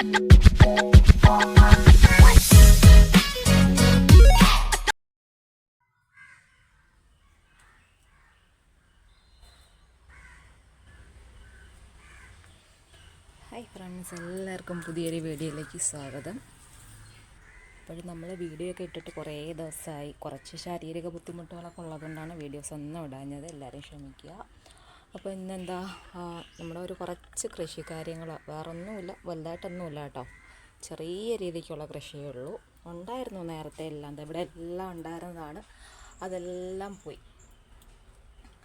Hi friends എല്ലാവർക്കും പുതിയൊരു വീഡിയോയിലേക്ക് സ്വാഗതം. അപ്പോഴും നമ്മൾ വീഡിയോ ഒക്കെ ഇട്ടിട്ട് കുറേ ദിവസമായി. കുറച്ച് ശാരീരിക ബുദ്ധിമുട്ടുകളൊക്കെ ഉള്ളതുകൊണ്ടാണ് വീഡിയോസ് ഒന്നും ഇടാഞ്ഞത്. എല്ലാവരും ക്ഷമിക്കുക. അപ്പോൾ ഇന്നെന്താ? നമ്മുടെ ഒരു കുറച്ച് കൃഷി കാര്യങ്ങൾ വേറൊന്നുമില്ല. വലുതായിട്ടൊന്നുമില്ല കേട്ടോ. ചെറിയ രീതിക്കുള്ള കൃഷിയേ ഉള്ളൂ. ഉണ്ടായിരുന്നു നേരത്തെ എല്ലാം. ഇവിടെ എല്ലാം ഉണ്ടായിരുന്നതാണ്. അതെല്ലാം പോയി.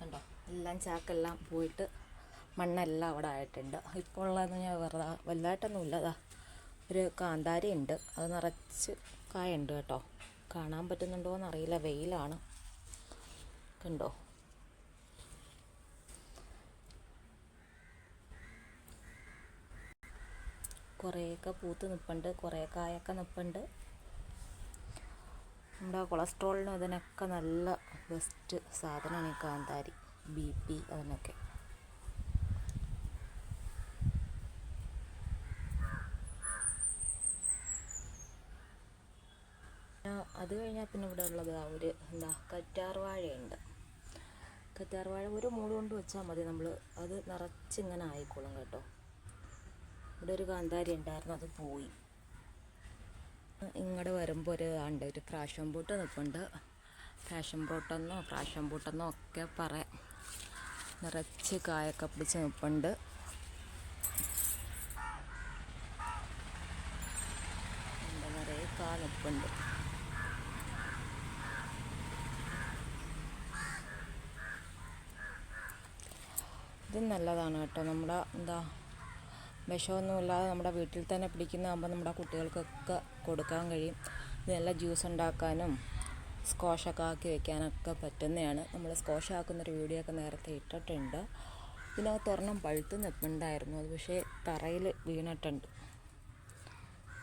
കണ്ടോ? എല്ലാം ചാക്കെല്ലാം പോയിട്ട് മണ്ണെല്ലാം അവിടെ ആയിട്ടുണ്ട്. ഇപ്പോൾ ഉള്ളതെന്ന് ഞാൻ വെറുതെ വലുതായിട്ടൊന്നുമില്ല. അതാ ഒരു കാന്താരി ഉണ്ട്. അത് നിറച്ച് കായുണ്ട് കേട്ടോ. കാണാൻ പറ്റുന്നുണ്ടോ എന്നറിയില്ല വെയിലാണ്. കണ്ടോ? കുറേയൊക്കെ പൂത്ത് നിൽപ്പുണ്ട് കുറേ കായൊക്കെ നിൽപ്പുണ്ട് നമ്മുടെ കൊളസ്ട്രോളിനും അതിനൊക്കെ നല്ല ബെസ്റ്റ് സാധനമാണ് ഈ കാന്താരി ബി പി അതിനൊക്കെ. അത് കഴിഞ്ഞാൽ പിന്നെ ഇവിടെ ഉള്ളത് ആ ഒരു എന്താ കറ്റാർ വാഴയുണ്ട്. കറ്റാർ വാഴ ഒരു മൂട് കൊണ്ട് വെച്ചാൽ മതി നമ്മൾ അത് നിറച്ചിങ്ങനെ ആയിക്കോളും കേട്ടോ. ഇവിടെ ഒരു കാന്താരി ഉണ്ടായിരുന്നു അത് പോയി. ഇങ്ങോട്ട് വരുമ്പോൾ ഒരു ഉണ്ട് ഒരു പ്രാഷൻ ബൂട്ട് നിൽപ്പുണ്ട് പ്രാഷൻ ബൂട്ടെന്നോ പ്രാഷൻ ബൂട്ടെന്നോ ഒക്കെ പറയാം നിറച്ച് കായൊക്കെ പിടിച്ച് നിൽപ്പുണ്ട് എന്താ പറയുക കാ നിൽപ്പുണ്ട് ഇത് നല്ലതാണ് കേട്ടോ നമ്മുടെ എന്താ വിഷമൊന്നുമില്ലാതെ നമ്മുടെ വീട്ടിൽ തന്നെ പിടിക്കുന്നതാകുമ്പോൾ നമ്മുടെ കുട്ടികൾക്കൊക്കെ കൊടുക്കാൻ കഴിയും. ഇത് നല്ല ജ്യൂസ് ഉണ്ടാക്കാനും സ്ക്വാഷൊക്കെ ആക്കി വെക്കാനൊക്കെ പറ്റുന്നതാണ്. നമ്മൾ സ്ക്വാഷ് ആക്കുന്നൊരു വീഡിയോ ഒക്കെ നേരത്തെ ഇട്ടിട്ടുണ്ട്. ഇതിനകത്ത് ഒരെണ്ണം പഴുത്ത് നിൽപ്പുണ്ടായിരുന്നു അത് പക്ഷേ തറയിൽ വീണിട്ടുണ്ട്.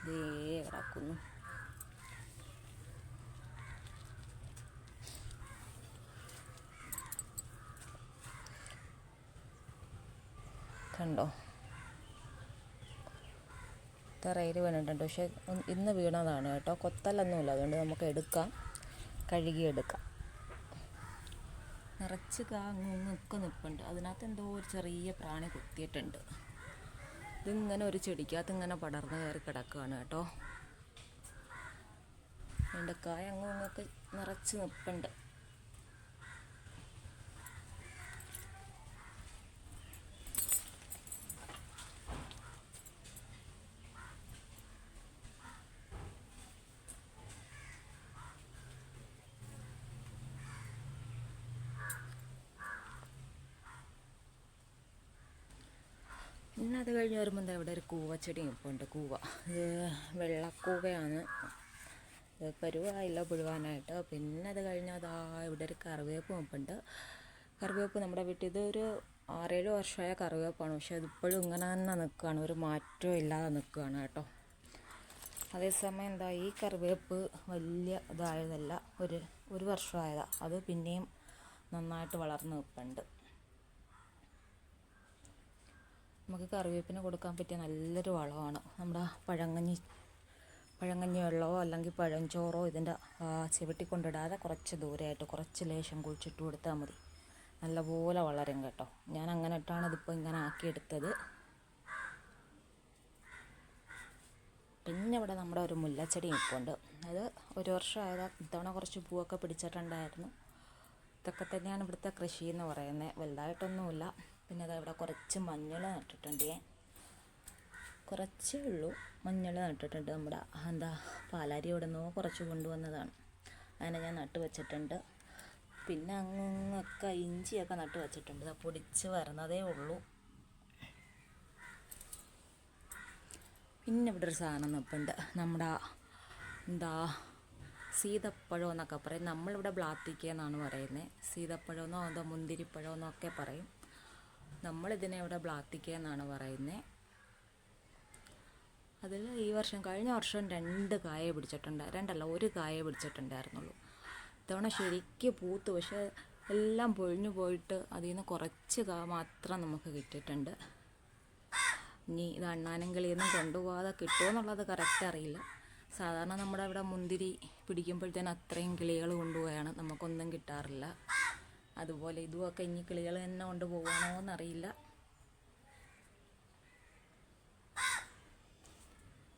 ദേ കിടക്കുന്നു. കണ്ടോ? തറയിൽ വീണിട്ടുണ്ട് പക്ഷേ ഇന്ന് വീണതാണ് കേട്ടോ. കൊത്തലൊന്നുമില്ല. അതുകൊണ്ട് നമുക്ക് എടുക്കാം. കഴുകിയെടുക്കാം. നിറച്ച് കാങ്ങൊക്കെ നിൽപ്പുണ്ട് അതിനകത്ത് എന്തോ ഒരു ചെറിയ പ്രാണി കുത്തിയിട്ടുണ്ട്. ഇതിങ്ങനെ ഒരു ചെടിക്കകത്ത് ഇങ്ങനെ പടർന്നു കയറി കിടക്കുകയാണ് കേട്ടോ. വേണ്ട കായ അങ്ങൊക്കെ നിറച്ച് നിൽപ്പുണ്ട് പിന്നെ അത് കഴിഞ്ഞ് വരുമ്പോൾ എന്താ ഇവിടെ ഒരു കൂവച്ചെടി ഉണ്ട് കൂവ. ഇത് വെള്ളക്കൂവയാണ്. പരുവായില്ല പുഴുവാനായിട്ട്. പിന്നെ അത് കഴിഞ്ഞാൽ അതാ ഇവിടെ ഒരു കറിവേപ്പ് നിൽപ്പുണ്ട് കറിവേപ്പ് നമ്മുടെ വീട്ടിൽ ഇതൊരു ആറേഴ് വർഷമായ കറിവേപ്പാണ്. പക്ഷേ അതിപ്പോഴും ഇങ്ങനെ തന്നെ നിൽക്കുകയാണ്. ഒരു മാറ്റവും ഇല്ലാതെ നിൽക്കുകയാണ് കേട്ടോ. അതേസമയം എന്താ ഈ കറിവേപ്പ് വലിയ ഇതായതല്ല ഒരു ഒരു വർഷമായതാണ് അത് പിന്നെയും നന്നായിട്ട് വളർന്ന് നിൽപ്പുണ്ട്. നമുക്ക് കറിവേപ്പിന് കൊടുക്കാൻ പറ്റിയ നല്ലൊരു വളമാണ്. നമ്മുടെ പഴങ്ങഞ്ഞി പഴങ്ങഞ്ഞി വെള്ളമോ അല്ലെങ്കിൽ പഴഞ്ചോറോ ഇതിന്റെ ചവിട്ടി കൊണ്ടിടാതെ കുറച്ച് ദൂരെയായിട്ട് കുറച്ച് ലേശം കുഴിച്ചിട്ട് കൊടുത്താൽ മതി. നല്ലപോലെ വളരും കേട്ടോ. ഞാൻ അങ്ങനെ ഇട്ടാണ് ഇതിപ്പോൾ ഇങ്ങനെ ആക്കിയെടുത്തത്. പിന്നെ ഇവിടെ നമ്മുടെ ഒരു മുല്ലച്ചെടി നിൽപ്പുണ്ട്. അത് ഒരു വർഷമായത്. ഇത്തവണ കുറച്ച് പൂവൊക്കെ പിടിച്ചിട്ടുണ്ടായിരുന്നു. ഇതൊക്കെ തന്നെയാണ് ഇവിടുത്തെ കൃഷി എന്ന് പറയുന്നത്. വലുതായിട്ടൊന്നുമില്ല. പിന്നെ അതാ ഇവിടെ കുറച്ച് മഞ്ഞൾ നട്ടിട്ടുണ്ട്. കുറച്ചേ ഉള്ളൂ മഞ്ഞൾ നട്ടിട്ടുണ്ട് നമ്മുടെ. എന്താ പാലാരി ഇവിടെ നിന്നോ കുറച്ച് കൊണ്ടുവന്നതാണ്. അങ്ങനെ ഞാൻ നട്ട് വെച്ചിട്ടുണ്ട്. പിന്നെ അങ്ങൊക്കെ ഇഞ്ചിയൊക്കെ നട്ട് വെച്ചിട്ടുണ്ട്. പൊടിച്ച് വരുന്നതേ ഉള്ളൂ. പിന്നെ ഇവിടെ ഒരു സാധനം നിൽപ്പുണ്ട് നമ്മുടെ എന്താ സീതപ്പഴം എന്നൊക്കെ പറയും. നമ്മളിവിടെ ബ്ലാത്തിക്ക എന്നാണ് പറയുന്നത്. സീതപ്പഴമെന്നോ എന്തോ മുന്തിരിപ്പഴം എന്നൊക്കെ പറയും. നമ്മളിതിനെ ഇവിടെ ബ്ലാത്തിക്ക എന്നാണ് പറയുന്നത് അതിൽ ഈ വർഷം കഴിഞ്ഞ വർഷം രണ്ട് കായ പിടിച്ചിട്ടുണ്ട്. രണ്ടല്ല ഒരു കായ പിടിച്ചിട്ടുണ്ടായിരുന്നുള്ളൂ. ഇത്തവണ ശരിക്കും പൂത്ത് പക്ഷേ എല്ലാം പൊഴിഞ്ഞു പോയിട്ട് അതിൽ നിന്ന് കുറച്ച് കാ മാത്രം നമുക്ക് കിട്ടിയിട്ടുണ്ട്. ഇനി ഇത് അണ്ണാനും കിളിയൊന്നും കൊണ്ടുപോകാതെ കിട്ടുമോ എന്നുള്ളത് കറക്റ്റ് അറിയില്ല. സാധാരണ നമ്മുടെ അവിടെ മുന്തിരി പിടിക്കുമ്പോഴത്തേന് അത്രയും കിളികൾ കൊണ്ടുപോയാണ്. നമുക്കൊന്നും കിട്ടാറില്ല. അതുപോലെ ഇതുമൊക്കെ ഇനി കിളികൾ തന്നെ കൊണ്ടുപോകണോ എന്നറിയില്ല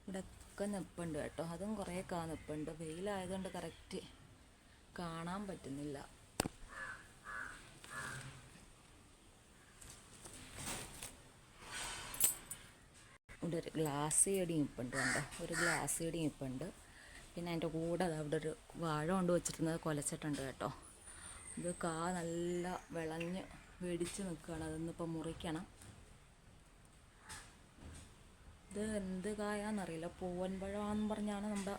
ഇവിടെ ഒക്കെ നിപ്പുണ്ട് കേട്ടോ. അതും കുറേ കാ നിപ്പുണ്ട്. വെയിലായതുകൊണ്ട് കറക്റ്റ് കാണാൻ പറ്റുന്നില്ല. ഇവിടെ ഒരു ഗ്ലാസ് ചെടി നിൽപ്പുണ്ട് കണ്ടോ? ഒരു ഗ്ലാസ് ചെടി നിൽപ്പുണ്ട് പിന്നെ അതിന്റെ കൂടെ അവിടെ ഒരു വാഴ കൊണ്ട് വെച്ചിരുന്നത് കൊലച്ചിട്ടുണ്ട് കേട്ടോ. ഇത് കാ നല്ല വിളഞ്ഞ് വെടിച്ച് നിൽക്കുകയാണ്. അതൊന്നിപ്പോൾ മുറിക്കണം. ഇത് എന്ത് കായാന്നറിയില്ല. പൂവൻ പഴമാണെന്ന് പറഞ്ഞാണ് നമ്മുടെ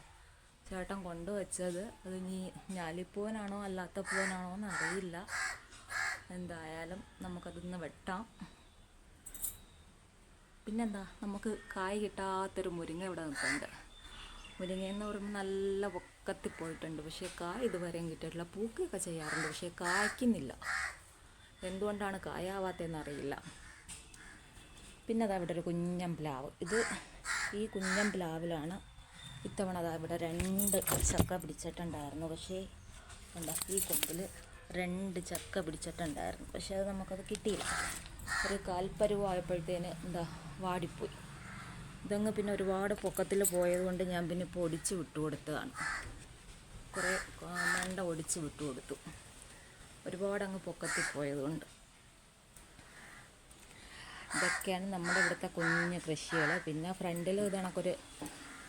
ചേട്ടൻ കൊണ്ടുവച്ചത്. അത് ഇനി ഞാലിപ്പൂവനാണോ അല്ലാത്ത പൂവനാണോ എന്ന് അറിയില്ല എന്തായാലും നമുക്കതൊന്ന് വെട്ടാം. പിന്നെന്താ? നമുക്ക് കായ് കിട്ടാത്തൊരു മുരിങ്ങ ഇവിടെ നിൽക്കുന്നുണ്ട് മുരിങ്ങ എന്ന് പറയുമ്പോൾ നല്ല പൊക്കത്തിൽ പോയിട്ടുണ്ട്. പക്ഷേ കായ ഇതുവരെയും കിട്ടിയിട്ടില്ല. പൂക്കുകയൊക്കെ ചെയ്യാറുണ്ട്. പക്ഷേ കായ്ക്കുന്നില്ല. എന്തുകൊണ്ടാണ് കായാവാത്തതെന്ന് അറിയില്ല പിന്നെ അതാ ഇവിടെ ഒരു കുഞ്ഞം പ്ലാവ്. ഇത് ഈ കുഞ്ഞം പ്ലാവിലാണ് ഇത്തവണ അതാ ഇവിടെ രണ്ട് ചക്ക പിടിച്ചിട്ടുണ്ടായിരുന്നു. പക്ഷേ എന്താ ഈ കൊമ്പിൽ രണ്ട് ചക്ക പിടിച്ചിട്ടുണ്ടായിരുന്നു. പക്ഷേ അത് നമുക്കത് കിട്ടിയില്ല. ഒരു കാൽപ്പരുവായപ്പോഴത്തേന് എന്താ വാടിപ്പോയി. ഇതങ്ങ് പിന്നെ ഒരുപാട് പൊക്കത്തിൽ പോയതുകൊണ്ട് ഞാൻ പിന്നെ ഇപ്പോൾ ഒടിച്ച് വിട്ടു കൊടുത്തതാണ്. കുറേ മണ്ട ഒടിച്ച് വിട്ടു കൊടുത്തു. ഒരുപാട് അങ്ങ് പൊക്കത്തിൽ പോയതുകൊണ്ട്. ഇതൊക്കെയാണ് നമ്മുടെ ഇവിടുത്തെ കുഞ്ഞു കൃഷികൾ. പിന്നെ ഫ്രണ്ടിൽ ഇത് കണക്കൊരു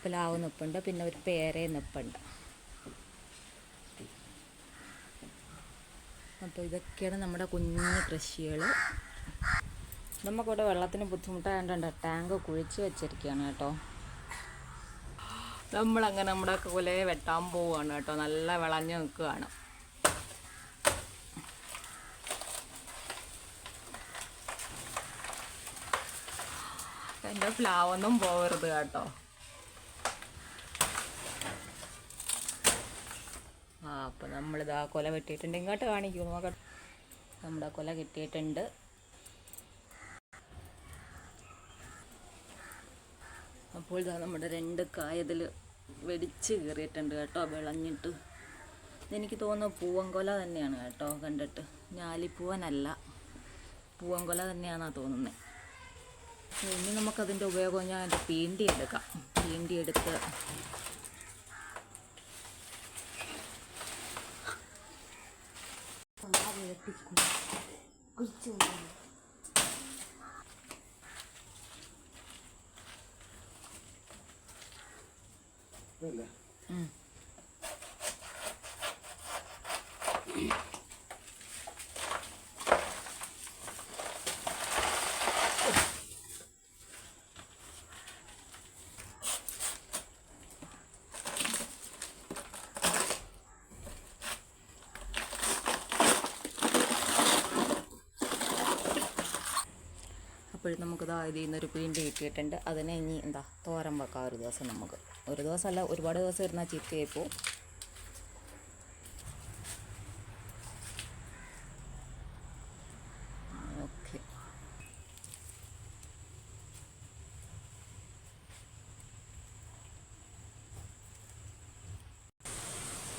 പ്ലാവ് നിൽപ്പുണ്ട് പിന്നെ ഒരു പേരെ നിൽപ്പുണ്ട് അപ്പോൾ ഇതൊക്കെയാണ് നമ്മുടെ കുഞ്ഞു കൃഷികൾ. നമുക്കിവിടെ വെള്ളത്തിന് ബുദ്ധിമുട്ടായതുകൊണ്ട് ടാങ്ക് കുഴിച്ച് വെച്ചിരിക്കുകയാണ് കേട്ടോ. നമ്മളങ്ങനെ നമ്മുടെ കുലയെ വെട്ടാൻ പോവുകയാണ് കേട്ടോ. നല്ല വിളഞ്ഞ് നിൽക്കുകയാണ്. എന്റെ പ്ലാവൊന്നും പോകരുത് കേട്ടോ. ആ അപ്പം നമ്മളിതാ കൊല വെട്ടിയിട്ടുണ്ട്. ഇങ്ങോട്ട് കാണിക്കൂ നോക്കട്ടെ. നമ്മുടെ കൊല കിട്ടിയിട്ടുണ്ട്. അപ്പോൾ ഇതാ നമ്മുടെ രണ്ട് കായതിൽ വെടിച്ച് കയറിയിട്ടുണ്ട് കേട്ടോ വിളഞ്ഞിട്ട്. എനിക്ക് തോന്നുന്നു പൂവൻകൊല തന്നെയാണ് കേട്ടോ കണ്ടിട്ട്. ഞാലിപ്പൂവനല്ല പൂവൻകൊല തന്നെയാണെന്നാണ് തോന്നുന്നത് ഇനി നമുക്കതിന്റെ ഉപയോഗം ഞാൻ അതിന്റെ പീണ്ടി എടുക്കാം പീണ്ടി എടുത്ത് ഉം. അപ്പോഴും നമുക്ക് ഇതാ ഇതിൽ നിന്നൊരു പ്രിന്റ് കിട്ടിയിട്ടുണ്ട്. അതിനെ ഇനി എന്താ തോരൻ വെക്കാം ഒരു ദിവസം നമുക്ക്. ഒരു ദിവസമല്ല ഒരുപാട് ദിവസം ഇരുന്നാൽ ചീത്തയായി പോവും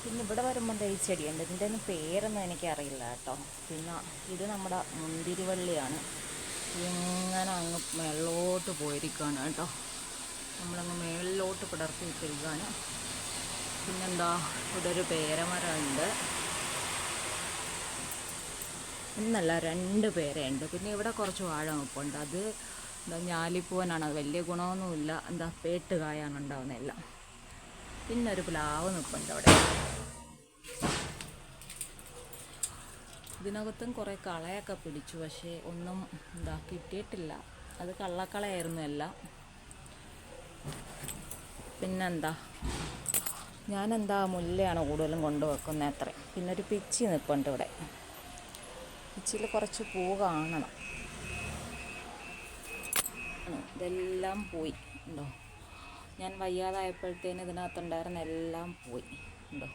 പിന്നെ ഇവിടെ വരുമ്പോൾ ഈ ചെടിയുണ്ട്. ഇതിന്റെ പേരൊന്നും എനിക്കറിയില്ല കേട്ടോ. പിന്നെ ഇത് നമ്മുടെ മുന്തിരിവള്ളിയാണ്. ഇങ്ങനെ അങ്ങ് മേളിലോട്ട് പോയിരിക്കുകയാണ് കേട്ടോ. നമ്മളങ്ങ് മേളിലോട്ട് പിടർത്തി വിട്ടിരിക്കുകയാണ് പിന്നെന്താ ഇവിടെ ഒരു പേരമരമുണ്ട്. ഇന്നല്ല രണ്ട് പേരയുണ്ട്. പിന്നെ ഇവിടെ കുറച്ച് വാഴ നിൽപ്പുണ്ട് അത് എന്താ ഞാലിപ്പൂവനാണ്. അത് വലിയ ഗുണമൊന്നുമില്ല. എന്താ പേട്ട് കായാണ് ഉണ്ടാവുന്നതെല്ലാം. പിന്നെ ഒരു പ്ലാവ് നിൽപ്പുണ്ട് അവിടെ. ഇതിനകത്തും കുറേ കളയൊക്കെ പിടിച്ചു പക്ഷേ ഒന്നും എന്താ കിട്ടിയിട്ടില്ല. അത് കള്ളക്കളയായിരുന്നു എല്ലാം. പിന്നെന്താ? ഞാനെന്താ മുല്ലയാണ് കൂടുതലും കൊണ്ടുവെക്കുന്നത് അത്ര. പിന്നെ ഒരു പിച്ചി നിൽപ്പുണ്ട് ഇവിടെ. പിച്ചിയിൽ കുറച്ച് പൂ കാണണം. ഇതെല്ലാം പോയി. ഉണ്ടോ? ഞാൻ വയ്യാതായപ്പോഴത്തേന് ഇതിനകത്തുണ്ടായിരുന്ന എല്ലാം പോയി. ഉണ്ടോ?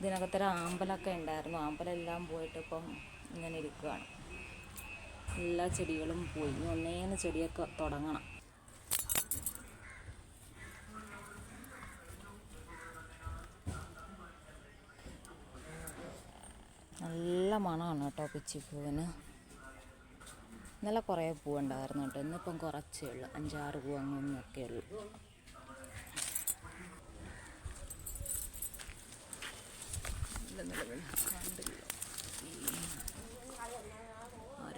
ഇതിനകത്തൊരു ആമ്പലൊക്കെ ഉണ്ടായിരുന്നു. ആമ്പലെല്ലാം പോയിട്ട് ഇപ്പം ഇങ്ങനെ ഇരിക്കുകയാണ് എല്ലാ ചെടികളും പോയി. ഇനി ഒന്നേന്ന് ചെടിയൊക്കെ തുടങ്ങണം. നല്ല മണമാണ് കേട്ടോ പിച്ചിപ്പൂവിന്. ഇന്നലെ കുറേ പൂവുണ്ടായിരുന്നു കേട്ടോ. ഇന്നിപ്പം കുറച്ചേ ഉള്ളൂ. അഞ്ചാറ് പൂ അങ്ങനെയൊക്കെ ഉള്ളൂ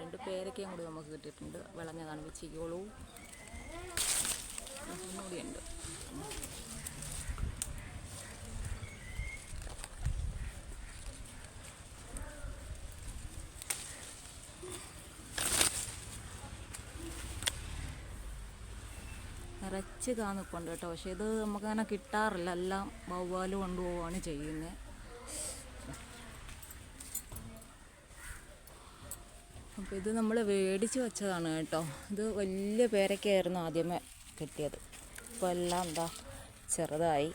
രണ്ട് പേരൊക്കെയും കൂടി നമുക്ക് കിട്ടിയിട്ടുണ്ട്. വിളഞ്ഞതാണ് വെച്ചിക്കോളൂ കൂടിയുണ്ട് നിറച്ച് കാ കേട്ടോ. പക്ഷെ ഇത് നമുക്കങ്ങനെ കിട്ടാറില്ല. എല്ലാം വവ്വാൽ കൊണ്ടുപോവാണ് ചെയ്യുന്നത്. അപ്പോൾ ഇത് നമ്മൾ മേടിച്ച് വെച്ചതാണ് കേട്ടോ. ഇത് വലിയ പേരൊക്കെയായിരുന്നു ആദ്യമേ കിട്ടിയത്. ഇപ്പോൾ എല്ലാം എന്താ ചെറുതായി.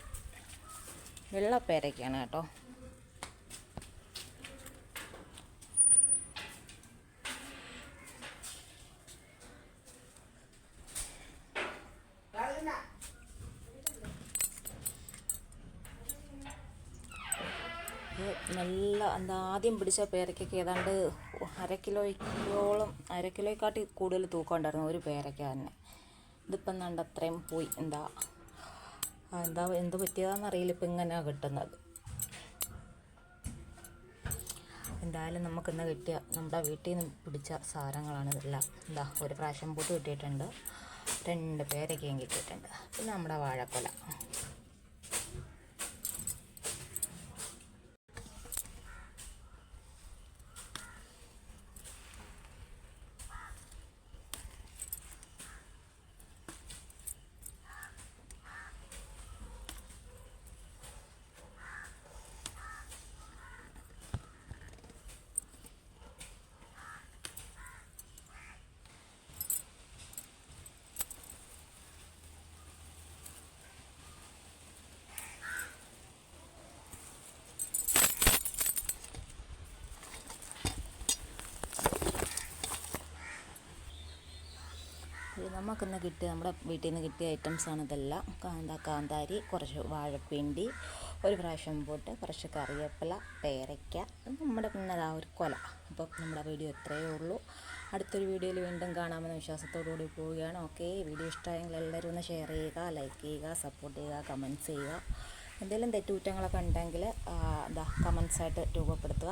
വെള്ള പേരൊക്കെയാണ് കേട്ടോ. നല്ല എന്താ ആദ്യം പിടിച്ച പേരയ്ക്കൊക്കെ ഏതാണ്ട് അര കിലോയ്ക്കോളം അര കിലോയെക്കാട്ടി കൂടുതൽ തൂക്കം ഉണ്ടായിരുന്നു ഒരു പേരയ്ക്ക തന്നെ ഇതിപ്പം എന്താണ്ട് അത്രയും പോയി. എന്താ എന്താ എന്ത് പറ്റിയതാണെന്ന് അറിയില്ല. ഇപ്പം ഇങ്ങനെ കിട്ടുന്നത്. എന്തായാലും നമുക്കിന്ന് കിട്ടിയ നമ്മുടെ വീട്ടിൽ നിന്ന് പിടിച്ച സാധനങ്ങളാണ് ഇതെല്ലാം. എന്താ ഒരു പ്രാവശ്യം പൂട്ട് കിട്ടിയിട്ടുണ്ട്. രണ്ട് പേരൊക്കെയും കിട്ടിയിട്ടുണ്ട്. പിന്നെ നമ്മുടെ വാഴക്കൊല. നമുക്കിന്ന് കിട്ടിയ നമ്മുടെ വീട്ടിൽ നിന്ന് കിട്ടിയ ഐറ്റംസാണ് ഇതെല്ലാം. കാന്ത കാന്താരി കുറച്ച് വാഴപ്പിണ്ടി ഒരു പ്രാവശ്യം പോട്ട് കുറച്ച് കറിവേപ്പില പേരയ്ക്ക നമ്മുടെ പിന്നെ അതാ ഒരു കൊല. അപ്പം നമ്മുടെ വീഡിയോ ഇത്രയേ ഉള്ളൂ. അടുത്തൊരു വീഡിയോയിൽ വീണ്ടും കാണാമെന്ന വിശ്വാസത്തോടു കൂടി പോവുകയാണ്. ഓക്കെ വീഡിയോ ഇഷ്ടമായെങ്കിൽ എല്ലാവരും ഒന്ന് ഷെയർ ചെയ്യുക ലൈക്ക് ചെയ്യുക സപ്പോർട്ട് ചെയ്യുക കമന്റ്സ് ചെയ്യുക. എന്തെങ്കിലും തെറ്റുകുറ്റങ്ങളൊക്കെ ഉണ്ടെങ്കിൽ എന്താ കമൻസായിട്ട് രൂപപ്പെടുത്തുക.